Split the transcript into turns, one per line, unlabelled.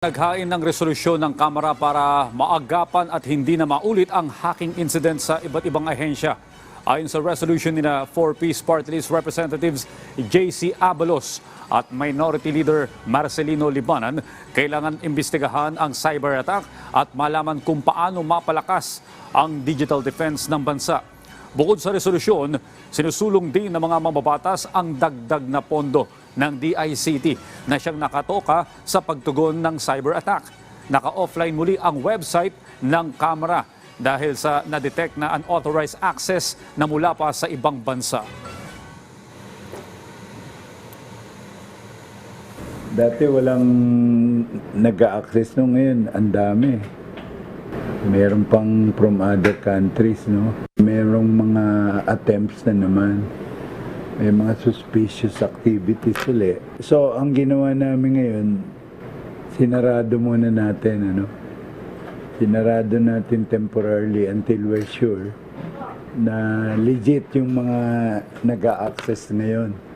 Naghain ng resolusyon ng Kamara para maagapan at hindi na maulit ang hacking incident sa iba't ibang ahensya. Ayon sa resolution ni na 4Peace Party List Representatives JC Abalos at Minority Leader Marcelino Libanan, kailangan imbestigahan ang cyber attack at malaman kung paano mapalakas ang digital defense ng bansa. Bukod sa resolusyon, sinusulong din ng mga mambabatas ang dagdag na pondo ng DICT na siyang nakatoka sa pagtugon ng cyber attack. Naka-offline muli ang website ng Kamara dahil sa na-detect na unauthorized access na mula pa sa ibang bansa.
Dati walang nag-access no ngayon, ang dami. Meron pang from other countries, no? Merong mga attempts na naman. May mga suspicious activities ulit. So, ang ginawa namin ngayon, sinarado muna natin, ano? Sinarado natin temporarily until we're sure na legit yung mga nag-access ngayon.